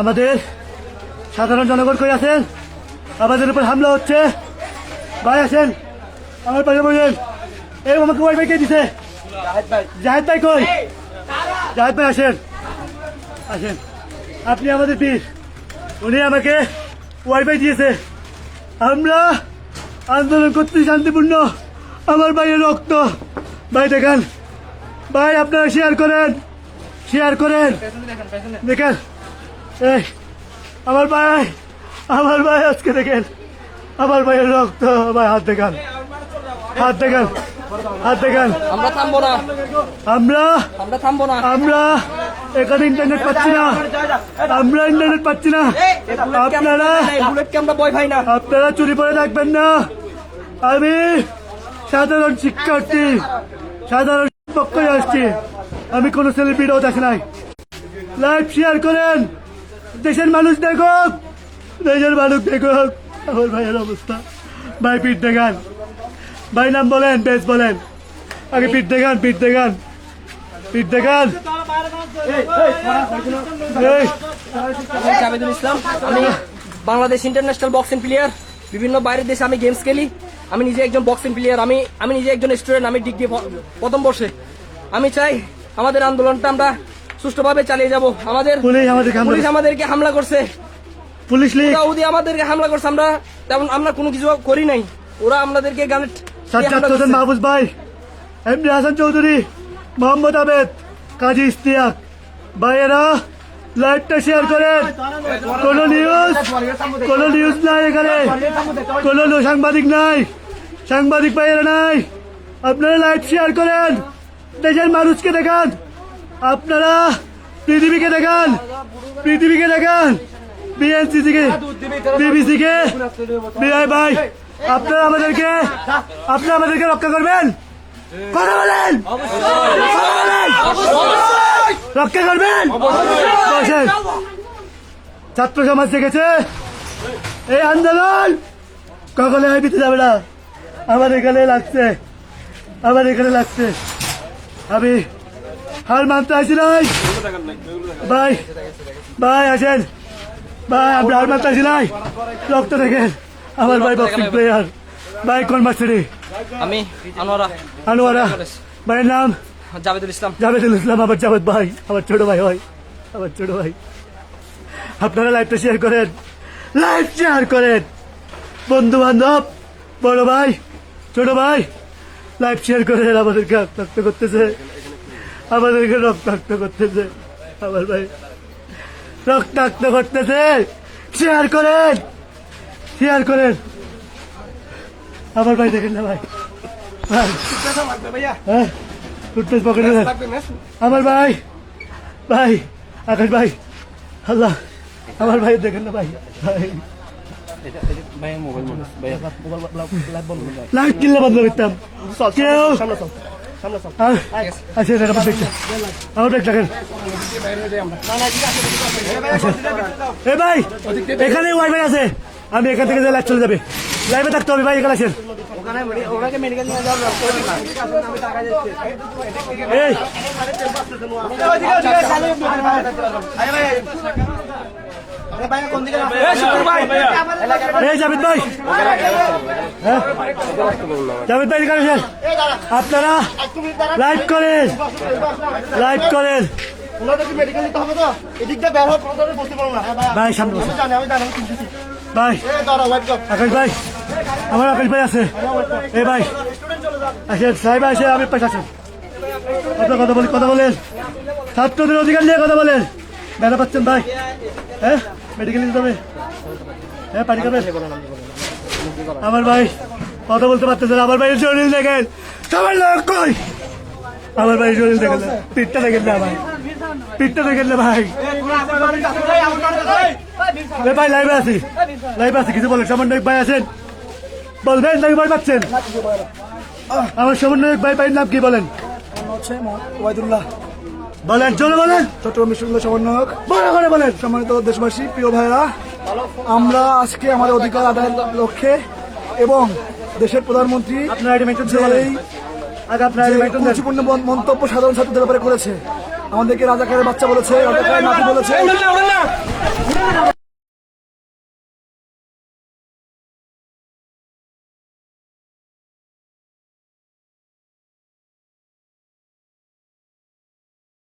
আমাদের সাধারণ জনগণ কই আছেন? আমাদের উপর হামলা হচ্ছে। ভাই আছেন আমার পাশে বললেন এই আমাকে ওয়াইফাই কে দিছে? জাহেদ ভাই কই? জাহেদ ভাই আসেন। আসেন। আপনি আমাদের পীর। উনি আমাকে ওয়াইফাই দিয়েছে। আমরা আন্দোলন করতে শান্তিপূর্ণ। আমার ভাইয়ের রক্ত। ভাই দেখান। ভাই আপনারা শেয়ার করেন। শেয়ার করেন। দেখেন। আমার ভাই আমার ভাই আজকে দেখেন আমার ভাইয়ের রক্ত ভাই হাত দেখান হাত দেখান হাত দেখান। আমরা থামবো না। আমরা? আমরা থামবো না। আমরা এখানে ইন্টারনেট পাচ্ছি না। আমরা ইন্টারনেট পাচ্ছি না। আপনারা আপনারা চুরি করে রাখবেন না। আমি সাধারণ শিক্ষার্থী সাধারণ পক্ষে আসছি। আমি কোনো সেলিব্রিটিও দেখি নাই। লাইভ শেয়ার করেন। দেশের মানুষ দেখুক দেশের মানুষ দেখুক। আমার ভাইয়ের অবস্থা। ভাই পিঠ দেখান ভাই নাম বলেন বেশ বলেন। আগে পিঠ দেখান পিঠ দেখান পিঠ দেখান ইসলাম আমি বাংলাদেশ ইন্টারন্যাশনাল বক্সিং প্লেয়ার। বিভিন্ন বাইরের দেশে আমি গেমস খেলি। আমি নিজে একজন বক্সিং প্লেয়ার। আমি আমি নিজে একজন স্টুডেন্ট। আমি ডিগ্রি প্রথম বর্ষে। আমি চাই আমাদের আন্দোলনটা আমরা সুষ্ঠুভাবে চালিয়ে যাব। আমাদের পুলিশ আমাদেরকে হামলা করছে। Police league. ওরা আমাদেরকে হামলা করছে আমরা তেমন আমরা কোনো কিছু করি নাই। ওরা আমাদেরকে গানের মাহবুজ ভাই এমডি হাসান চৌধুরী মোহাম্মদ আবেদ কাজী ইস্তিয়াক ভাইয়েরা লাইভটা শেয়ার করেন। কোন নিউজ কোন নিউজ নাই এখানে। কোন সাংবাদিক নাই। সাংবাদিক ভাইয়েরা নাই। আপনারা লাইভ শেয়ার করেন। দেশের মানুষকে দেখান। আপনারা পৃথিবীকে দেখান পৃথিবীকে দেখান বিএনসিসি কে বিবিসি কে বিআই ভাই, আপনারা আমাদেরকে আপনারা আমাদেরকে রক্ষা করবেন? কথা বলেন! রক্ষা করবেন? ছাত্র সমাজ দেখেছে এই আন্দোলন কখনো বিতে যাবে না। আমার এখানে লাগছে আমার এখানে লাগছে। আমি হার মানতে আসি নাই ভাই ভাই আসেন। ভাই আপনি হার মানতে আসি নাই রক্ত দেখেন আমার ভাই বক্সিং প্লেয়ার ভাই কোন মাস্টারি আমি আনোয়ারা। আনোয়ারা। ভাইয়ের নাম? জাভেদুল ইসলাম। জাভেদুল ইসলাম আমার জাভেদ ভাই আমার ছোট ভাই হয় আমার ছোট ভাই। আপনারা লাইভটা শেয়ার করেন। লাইভ শেয়ার করেন। বন্ধু বান্ধব বড় ভাই ছোট ভাই লাইভ শেয়ার করেন আমাদেরকে। রক্তাক্ত করতেছে। আমাদেরকে রক্তাক্ত করতেছে। আমার ভাই রক্তাক্ত করতেছে। শেয়ার করেন। শেয়ার করেন। আমার ভাই দেখেন না ভাই। হ্যাঁ টুথপেস্ট পকেটে আমার ভাই। ভাই আকাশ ভাই। আল্লাহ আমার ভাই দেখেন না ভাই। ভাই। লাইট কিনলে বন্ধ করতাম। কেউ আচ্ছা এটা আমার দেখতে আমার দেখ দেখেন আচ্ছা। এ ভাই এখানে ওয়াইফাই আছে আমি এখান থেকে লাইভ চলে যাবে লাইভে থাকতে হবে ভাই এখানে আছেন এই ভাই হ্যাঁ? জাভেদ ভাই আছেন আপনারা লাইভ করেন। লাইভ করেন। হ্যাঁ ভাই সামনে ভাই। আকাশ ভাই আমার আকাশ ভাই আছে। এই ভাই। আসেন সাহেব আসে আমি পাশে আছেন। আপনার কথা বলি কথা বলেন। ছাত্রদের অধিকার নিয়ে কথা বলেন। বেড়া পাচ্ছেন ভাই। হ্যাঁ? মেডিকেল হবে। হ্যাঁ পানি খাবেন আমার ভাই কথা বলতে পারতেছেন আমার ভাইয়ের শরীর দেখেন। সবার লোক কই? আমার ভাই শরীর দেখেন। পিঠটা দেখেন না ভাই। পিঠটা দেখেন না ভাই। ভাই লাইভে আছি। লাইভে আছি কিছু বলেন। সমন্বয়ক ভাই আছেন? বলবেন নাকি ভয় পাচ্ছেন? আমার সমন্বয়ক ভাই ভাইয়ের নাম কি বলেন? ওয়াইদুল্লাহ বলেন চলে বলেন চট্টগ্রাম বিশ্ববিদ্যালয় সমন্বয়ক বড় করে বলেন সম্মানিত দেশবাসী প্রিয় ভাইরা আমরা আজকে আমাদের অধিকার আদায়ের লক্ষ্যে এবং দেশের প্রধানমন্ত্রী আপনার আইডি মেনশন এই মন- মন্তব্য সাধারণ ছাত্রদের ব্যাপারে করেছে আমাদেরকে রাজাকারের বাচ্চা বলেছে রাজাকারের নাতি বলেছে